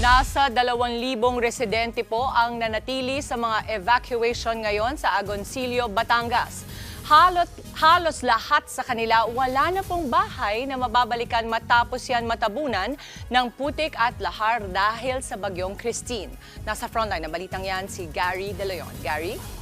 Nasa 2,000 residente po ang nanatili sa mga evacuation ngayon sa Agoncillo, Batangas. Halot, halos lahat sa kanila wala na pong bahay na mababalikan matapos yan matabunan ng putik at lahar dahil sa bagyong Christine. Nasa frontline ng balitang yan si Gary De Leon. Gary?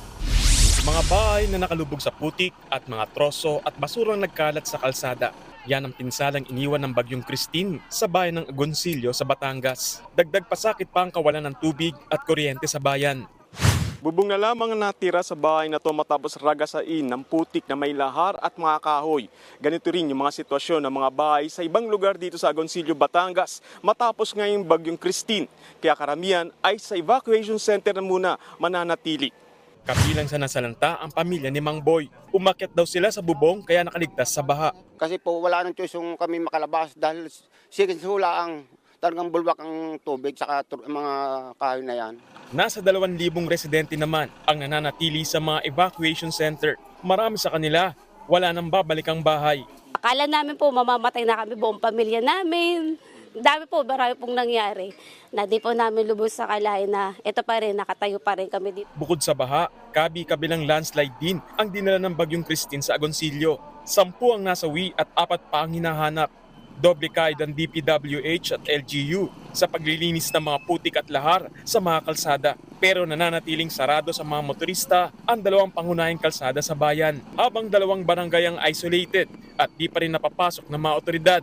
Mga bahay na nakalubog sa putik at mga troso at basurang nagkalat sa kalsada. Yan ang pinsalang iniwan ng bagyong Christine sa bayan ng Agoncillo sa Batangas. Dagdag pasakit pa ang kawalan ng tubig at kuryente sa bayan. Bubong na lamang ang natira sa bahay na to matapos ragasain ng putik na may lahar at mga kahoy. Ganito rin yung mga sitwasyon ng mga bahay sa ibang lugar dito sa Agoncillo, Batangas matapos ngayong bagyong Christine. Kaya karamihan ay sa evacuation center na muna mananatili. Kabilang sa nasalanta ang pamilya ni Mang Boy. Umakyat daw sila sa bubong kaya nakaligtas sa baha. Kasi po wala nang choice yung kami makalabas dahil sige hula ang talagang bulwak ang tubig sa mga kahoy na yan. Nasa 2,000 residente naman ang nananatili sa mga evacuation center. Marami sa kanila wala nang babalikang bahay. Akala namin po mamamatay na kami buong pamilya namin. Dami po, marami pong nangyari. Na di po namin lubos sa kalahin na ito pa rin, nakatayo pa rin kami dito. Bukod sa baha, kabi-kabilang landslide din ang dinala ng bagyong Christine sa Agoncillo. Sampu ang nasawi at apat pa ang hinahanap. Doble kaid ang DPWH at LGU sa paglilinis ng mga putik at lahar sa mga kalsada. Pero nananatiling sarado sa mga motorista ang dalawang pangunahing kalsada sa bayan. Habang dalawang barangay ang isolated at di pa rin napapasok ng mga otoridad.